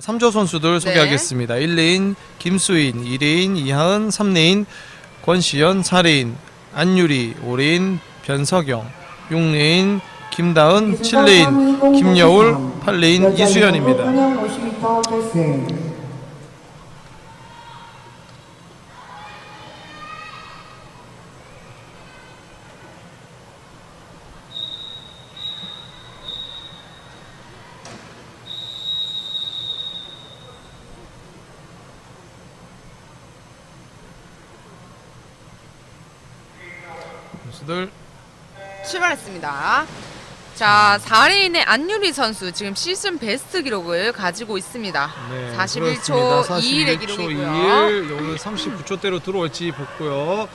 3조 선수들 소개하겠습니다. 1레인 김수인, 2레인 이하은, 3레인 권시연, 4레인 안유리, 5레인 변석영, 6레인 김다은, 7레인 김여울, 8레인 이수연입니다. 선수들 출발했습니다. 자, 4레인의 안유리 선수 지금 시즌 베스트 기록을 가지고 있습니다. 네, 41초 그렇습니다. 21의 41초 기록이고요. 21, 오늘 39초대로 들어올지 보고요.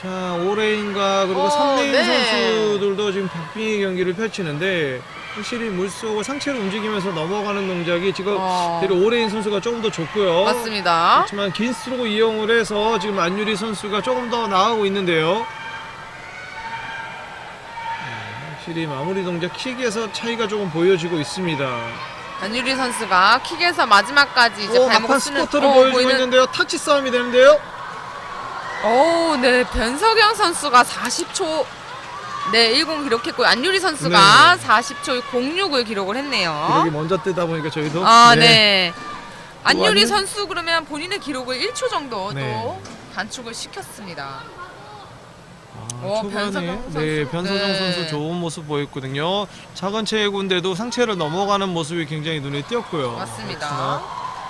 자, 5레인과 그리고 어, 3레인 네. 선수들도 지금 박빙의 경기를 펼치는데 확실히 물속을 상체를 움직이면서 넘어가는 동작이 지금 어. 대략 5레인 선수가 조금 더 좋고요. 맞습니다. 그렇지만 긴 스트로크 이용을 해서 지금 안유리 선수가 조금 더 나아가고 있는데요. 확실히 마무리 동작 킥에서 차이가 조금 보여지고 있습니다. 안유리 선수가 킥에서 마지막까지 이제 오, 발목 막판 쓰는 어, 보여주고 있는데요. 탁치 싸움이 되는데요. 오, 네. 변석영 선수가 40초 네, 10 기록했고요. 안유리 선수가 네. 40초 06을 기록을 했네요. 기록이 먼저 뜨다 보니까 저희도 아, 네. 안유리 안유- 선수 그러면 본인의 기록을 1초 정도 네. 또 단축을 시켰습니다. 아, 어, 초반에 변석영 선수. 네, 변서정 네. 선수 좋은 모습 보였거든요. 작은 체구인데도 상체를 넘어가는 모습이 굉장히 눈에 띄었고요. 맞습니다. 그렇지만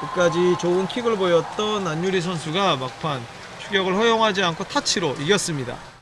끝까지 좋은 킥을 보였던 안유리 선수가 막판 추격을 허용하지 않고 타치로 이겼습니다.